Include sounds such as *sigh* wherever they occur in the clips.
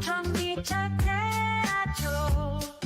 전기차 태아죠 태아죠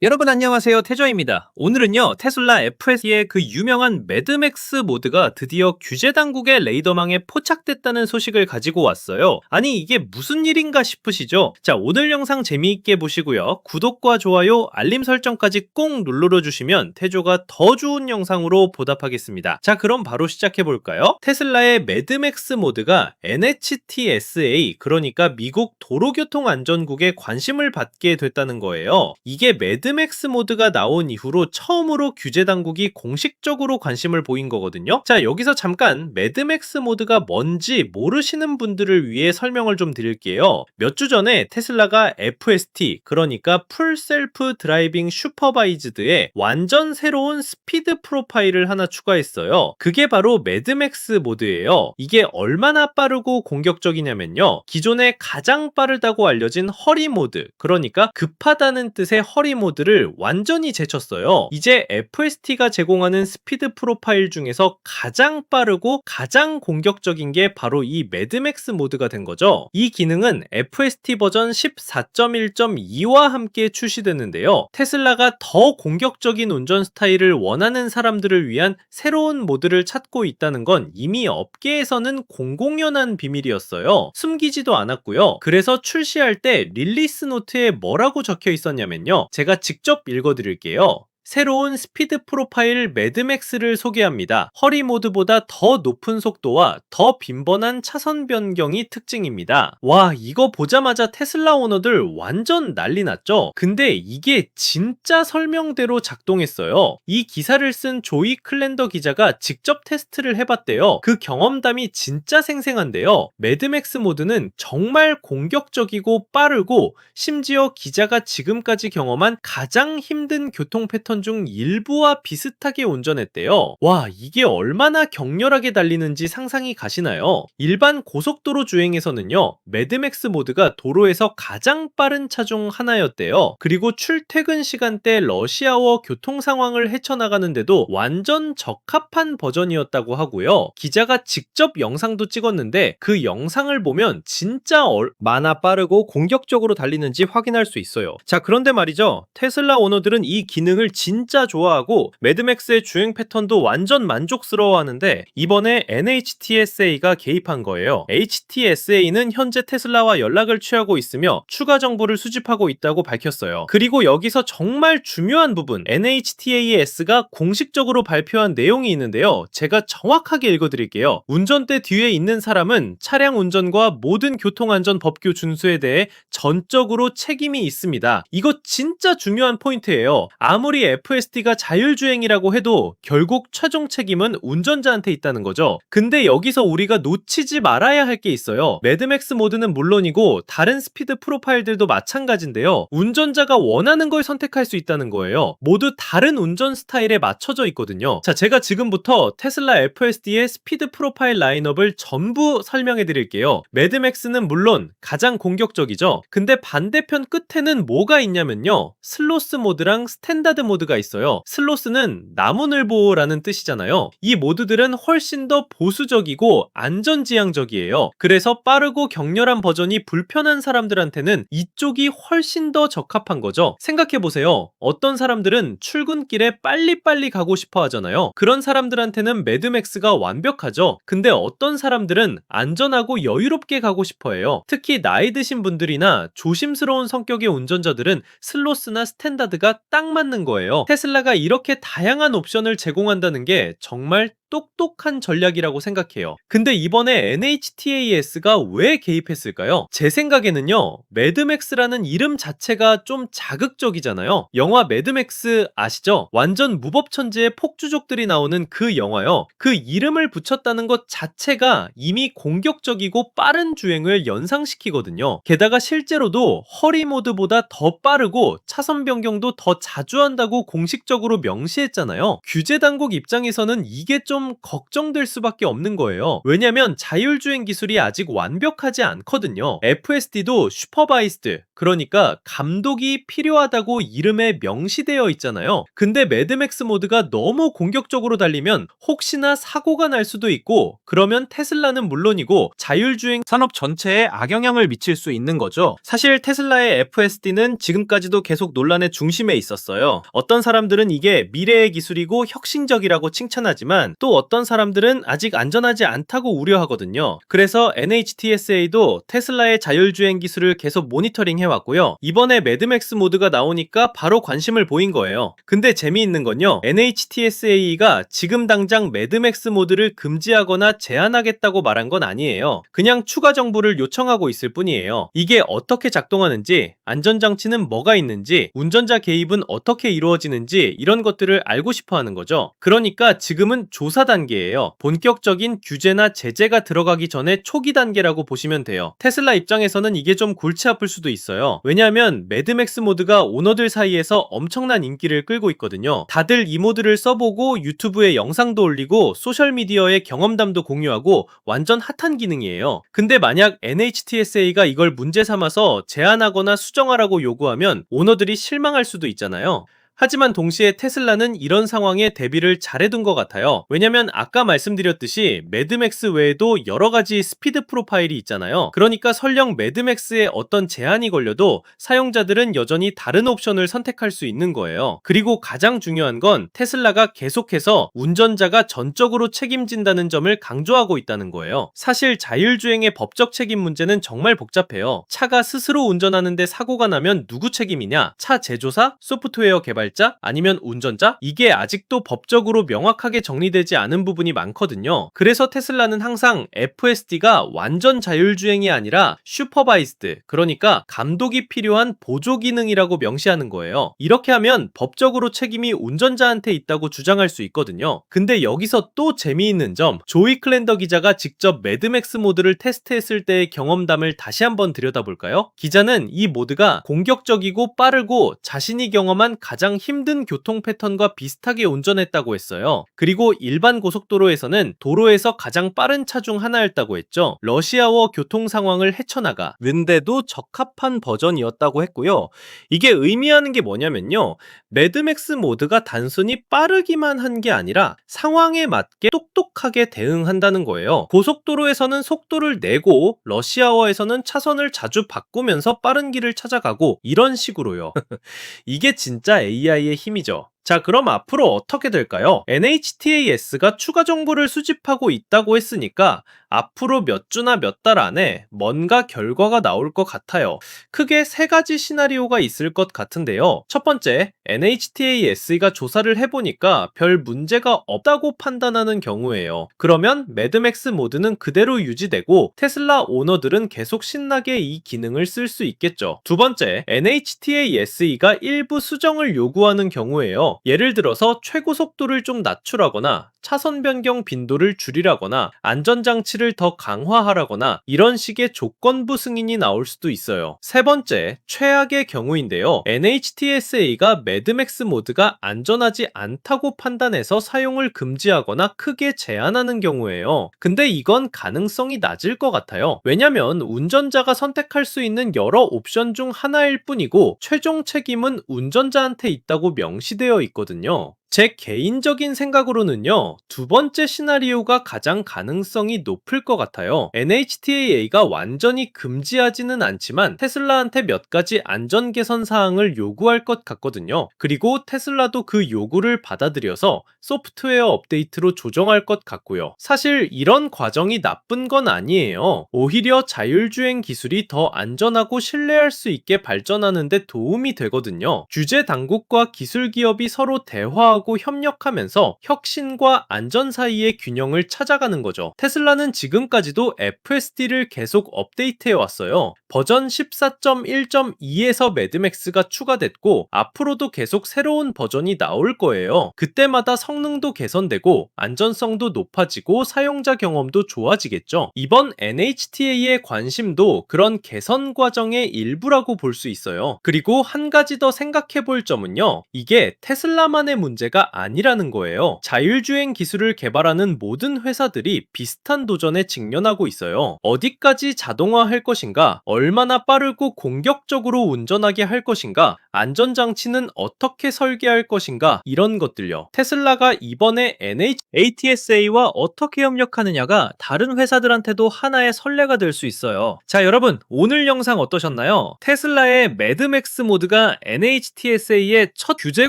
여러분 안녕하세요 태저입니다. 오늘은요 테슬라 FS의 그 유명한 매드맥스 모드가 드디어 규제 당국의 레이더망에 포착됐다는 소식을 가지고 왔어요. 아니 이게 무슨 일인가 싶으시죠? 자 오늘 영상 재미있게 보시고요. 구독과 좋아요, 알림 설정까지 꼭 눌러줘 주시면 태조가 더 좋은 영상으로 보답하겠습니다. 자 그럼 바로 시작해 볼까요? 테슬라의 매드맥스 모드가 NHTSA 그러니까 미국 도로교통안전국에 관심을 받게 됐다는 거예요. 이게 매드 맥스 모드가 나온 이후로 처음으로 규제 당국이 공식적으로 관심을 보인 거거든요. 자, 여기서 잠깐 매드맥스 모드가 뭔지 모르시는 분들을 위해 설명을 좀 드릴게요. 몇 주 전에 테슬라가 FST, 그러니까 풀 셀프 드라이빙 슈퍼바이즈드에 완전 새로운 스피드 프로파일을 하나 추가했어요. 그게 바로 매드맥스 모드예요. 이게 얼마나 빠르고 공격적이냐면요. 기존에 가장 빠르다고 알려진 허리 모드, 그러니까 급하다는 뜻의 허리 모드 를 완전히 제쳤어요. 이제 FST가 제공하는 스피드 프로파일 중에서 가장 빠르고 가장 공격적인 게 바로 이 매드맥스 모드가 된 거죠. 이 기능은 FST 버전 14.1.2와 함께 출시됐는데요. 테슬라가 더 공격적인 운전 스타일을 원하는 사람들을 위한 새로운 모드를 찾고 있다는 건 이미 업계에서는 공공연한 비밀이었어요. 숨기지도 않았고요. 그래서 출시할 때 릴리스 노트에 뭐라고 적혀 있었냐면요. 제가 직접 읽어드릴게요. 새로운 스피드 프로파일 매드맥스를 소개합니다. 허리 모드보다 더 높은 속도와 더 빈번한 차선 변경이 특징입니다. 와, 이거 보자마자 테슬라 오너들 완전 난리 났죠? 근데 이게 진짜 설명대로 작동했어요. 이 기사를 쓴 조이 클랜더 기자가 직접 테스트를 해봤대요. 그 경험담이 진짜 생생한데요. 매드맥스 모드는 정말 공격적이고 빠르고 심지어 기자가 지금까지 경험한 가장 힘든 교통 패턴 중 일부와 비슷하게 운전했대요. 와, 이게 얼마나 격렬하게 달리는지 상상이 가시나요? 일반 고속도로 주행에서는요, 매드맥스 모드가 도로에서 가장 빠른 차 중 하나였대요. 그리고 출퇴근 시간대 러시아워 교통 상황을 헤쳐나가는데도 완전 적합한 버전이었다고 하고요. 기자가 직접 영상도 찍었는데 그 영상을 보면 진짜 얼마나 빠르고 공격적으로 달리는지 확인할 수 있어요. 자, 그런데 말이죠. 테슬라 오너들은 이 기능을 진짜 좋아하고 매드맥스의 주행 패턴도 완전 만족스러워하는데 이번에 NHTSA가 개입한 거예요. HTSA는 현재 테슬라와 연락을 취하고 있으며 추가 정보를 수집하고 있다고 밝혔어요. 그리고 여기서 정말 중요한 부분 NHTAS가 공식적으로 발표한 내용이 있는데요. 제가 정확하게 읽어드릴게요. 운전대 뒤에 있는 사람은 차량 운전과 모든 교통안전 법규 준수에 대해 전적으로 책임이 있습니다. 이거 진짜 중요한 포인트예요. 아무리 FSD가 자율주행이라고 해도 결국 최종 책임은 운전자한테 있다는 거죠. 근데 여기서 우리가 놓치지 말아야 할 게 있어요. 매드맥스 모드는 물론이고 다른 스피드 프로파일들도 마찬가지인데요. 운전자가 원하는 걸 선택할 수 있다는 거예요. 모두 다른 운전 스타일에 맞춰져 있거든요. 자, 제가 지금부터 테슬라 FSD의 스피드 프로파일 라인업을 전부 설명해 드릴게요. 매드맥스는 물론 가장 공격적이죠. 근데 반대편 끝에는 뭐가 있냐면요. 슬로스 모드랑 스탠다드 모드 가 있어요. 슬로스는 나무늘보라는 뜻이잖아요. 이 모드들은 훨씬 더 보수적이고 안전지향적이에요. 그래서 빠르고 격렬한 버전이 불편한 사람들한테는 이쪽이 훨씬 더 적합한 거죠. 생각해보세요. 어떤 사람들은 출근길에 빨리빨리 가고 싶어 하잖아요. 그런 사람들한테는 매드맥스가 완벽하죠. 근데 어떤 사람들은 안전하고 여유롭게 가고 싶어 해요. 특히 나이 드신 분들이나 조심스러운 성격의 운전자들은 슬로스나 스탠다드가 딱 맞는 테슬라가 이렇게 다양한 옵션을 제공한다는 게 정말 똑똑한 전략이라고 생각해요. 근데 이번에 NHTAS가 왜 개입했을까요? 제 생각에는요, 매드맥스라는 이름 자체가 좀 자극적이잖아요. 영화 매드맥스 아시죠? 완전 무법천지의 폭주족들이 나오는 그 영화요. 그 이름을 붙였다는 것 자체가 이미 공격적이고 빠른 주행을 연상시키거든요. 게다가 실제로도 허리 모드보다 더 빠르고 차선 변경도 더 자주 한다고 공식적으로 명시했잖아요. 규제 당국 입장에서는 이게 좀좀 걱정될 수밖에 없는 거예요. 왜냐면 자율주행 기술이 아직 완벽하지 않거든요. FSD도 슈퍼바이스드, 그러니까 감독이 필요하다고 이름에 명시되어 있잖아요. 근데 매드맥스 모드가 너무 공격적으로 달리면 혹시나 사고가 날 수도 있고 그러면 테슬라는 물론이고 자율주행 산업 전체에 악영향을 미칠 수 있는 거죠. 사실 테슬라의 FSD는 지금까지도 계속 논란의 중심에 있었어요. 어떤 사람들은 이게 미래의 기술이고 혁신적이라고 칭찬하지만 또 어떤 사람들은 아직 안전하지 않다고 우려하거든요. 그래서 NHTSA도 테슬라의 자율주행 기술을 계속 모니터링 해 왔고요. 이번에 매드맥스 모드가 나오니까 바로 관심을 보인 거예요. 근데 재미있는 건요. NHTSA가 지금 당장 매드맥스 모드를 금지하거나 제한하겠다고 말한 건 아니에요. 그냥 추가 정보를 요청하고 있을 뿐이에요. 이게 어떻게 작동하는지, 안전장치는 뭐가 있는지, 운전자 개입은 어떻게 이루어지는지 이런 것들을 알고 싶어 하는 거죠. 그러니까 지금은 조사 단계예요. 본격적인 규제나 제재가 들어가기 전에 초기 단계라고 보시면 돼요. 테슬라 입장에서는 이게 좀 골치 아플 수도 있어요. 왜냐하면 매드맥스 모드가 오너들 사이에서 엄청난 인기를 끌고 있거든요. 다들 이 모드를 써보고 유튜브에 영상도 올리고 소셜미디어에 경험담도 공유하고 완전 핫한 기능이에요. 근데 만약 NHTSA가 이걸 문제 삼아서 제한하거나 수정하라고 요구하면 오너들이 실망할 수도 있잖아요. 하지만 동시에 테슬라는 이런 상황에 대비를 잘해둔 것 같아요. 왜냐면 아까 말씀드렸듯이 매드맥스 외에도 여러 가지 스피드 프로파일이 있잖아요. 그러니까 설령 매드맥스에 어떤 제한이 걸려도 사용자들은 여전히 다른 옵션을 선택할 수 있는 거예요. 그리고 가장 중요한 건 테슬라가 계속해서 운전자가 전적으로 책임진다는 점을 강조하고 있다는 거예요. 사실 자율주행의 법적 책임 문제는 정말 복잡해요. 차가 스스로 운전하는데 사고가 나면 누구 책임이냐? 차 제조사? 소프트웨어 개발 자? 아니면 운전자? 이게 아직도 법적으로 명확하게 정리되지 않은 부분이 많거든요. 그래서 테슬라는 항상 FSD가 완전 자율주행이 아니라 슈퍼바이스드, 그러니까 감독이 필요한 보조 기능이라고 명시하는 거예요. 이렇게 하면 법적으로 책임이 운전자한테 있다고 주장할 수 있거든요. 근데 여기서 또 재미있는 점, 조이 클랜더 기자가 직접 매드맥스 모드를 테스트했을 때의 경험담을 다시 한번 들여다볼까요? 기자는 이 모드가 공격적이고 빠르고 자신이 경험한 가장 힘든 교통 패턴과 비슷하게 운전했다고 했어요. 그리고 일반 고속도로에서는 도로에서 가장 빠른 차 중 하나였다고 했죠. 러시아워 교통 상황을 헤쳐나가 는데도 적합한 버전이었다고 했고요. 이게 의미하는 게 뭐냐면요. 매드맥스 모드가 단순히 빠르기만 한 게 아니라 상황에 맞게 똑똑하게 대응한다는 거예요. 고속도로에서는 속도를 내고 러시아어에서는 차선을 자주 바꾸면서 빠른 길을 찾아가고 이런 식으로요. *laughs* 이게 진짜 AI 의 힘이죠. 자, 그럼 앞으로 어떻게 될까요? NHTAS가 추가 정보를 수집하고 있다고 했으니까 앞으로 몇 주나 몇 달 안에 뭔가 결과가 나올 것 같아요. 크게 세 가지 시나리오가 있을 것 같은데요. 첫 번째, NHTAS가 조사를 해보니까 별 문제가 없다고 판단하는 경우예요. 그러면 매드맥스 모드는 그대로 유지되고 테슬라 오너들은 계속 신나게 이 기능을 쓸 수 있겠죠. 두 번째, NHTAS가 일부 수정을 요구하는 경우예요. 예를 들어서 최고 속도를 좀 낮추라거나 차선 변경 빈도를 줄이라거나 안전장치를 더 강화하라거나 이런 식의 조건부 승인이 나올 수도 있어요. 세 번째, 최악의 경우인데요. NHTSA가 매드맥스 모드가 안전하지 않다고 판단해서 사용을 금지하거나 크게 제한하는 경우예요. 근데 이건 가능성이 낮을 것 같아요. 왜냐면 운전자가 선택할 수 있는 여러 옵션 중 하나일 뿐이고 최종 책임은 운전자한테 있다고 명시되어 있거든요. 제 개인적인 생각으로는요, 두 번째 시나리오가 가장 가능성이 높을 것 같아요. NHTA가 완전히 금지하지는 않지만 테슬라한테 몇 가지 안전 개선 사항을 요구할 것 같거든요. 그리고 테슬라도 그 요구를 받아들여서 소프트웨어 업데이트로 조정할 것 같고요. 사실 이런 과정이 나쁜 건 아니에요. 오히려 자율주행 기술이 더 안전하고 신뢰할 수 있게 발전하는데 도움이 되거든요. 규제 당국과 기술 기업이 서로 대화하고 하고 협력하면서 혁신과 안전 사이의 균형을 찾아가는 거죠. 테슬라는 지금까지도 FSD를 계속 업데이트해 왔어요. 버전 14.1.2에서 매드맥스가 추가됐고 앞으로도 계속 새로운 버전이 나올 거예요. 그때마다 성능도 개선되고 안전성도 높아지고 사용자 경험도 좋아지겠죠. 이번 NHTA의 관심도 그런 개선 과정의 일부라고 볼 수 있어요. 그리고 한 가지 더 생각해 볼 점은요. 이게 테슬라만의 문제가 문제가 아니라는 거예요. 자율주행 기술을 개발하는 모든 회사들이 비슷한 도전에 직면하고 있어요. 어디까지 자동화할 것인가, 얼마나 빠르고 공격적으로 운전하게 할 것인가, 안전장치는 어떻게 설계할 것인가, 이런 것들요. 테슬라가 이번에 NH, ATSA와 어떻게 협력하느냐가 다른 회사들한테도 하나의 선례가 될 수 있어요. 자, 여러분, 오늘 영상 어떠셨나요? 테슬라의 매드맥스 모드가 NHTSA의 첫 규제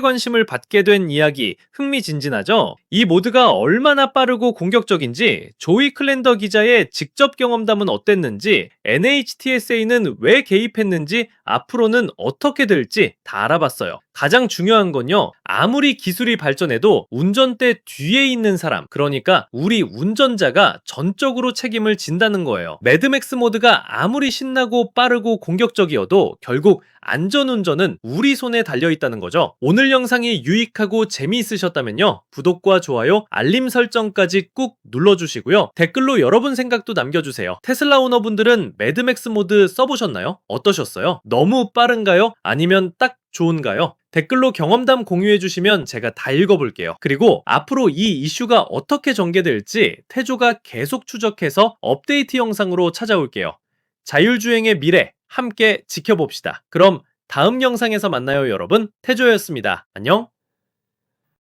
관심을 받게 된 이야기 흥미진진하죠? 이 모드가 얼마나 빠르고 공격적인지, 조이 클랜더 기자의 직접 경험담은 어땠는지, NHTSA는 왜 개입했는지, 앞으로는 어떻게 될지 다 알아봤어요. 가장 중요한 건요, 아무리 기술이 발전해도 운전대 뒤에 있는 사람, 그러니까 우리 운전자가 전적으로 책임을 진다는 거예요. 매드맥스 모드가 아무리 신나고 빠르고 공격적이어도 결국 안전운전은 우리 손에 달려 있다는 거죠. 오늘 영상이 유익하고 재미있으셨다면요, 구독과 좋아요, 알림 설정까지 꾹 눌러주시고요. 댓글로 여러분 생각도 남겨주세요. 테슬라 오너분들은 매드맥스 모드 써보셨나요? 어떠셨어요? 너무 빠른가요? 아니면 딱 좋은가요? 댓글로 경험담 공유해 주시면 제가 다 읽어볼게요. 그리고 앞으로 이 이슈가 어떻게 전개될지 태조가 계속 추적해서 업데이트 영상으로 찾아올게요. 자율주행의 미래 함께 지켜봅시다. 그럼 다음 영상에서 만나요 여러분. 태조였습니다. 안녕.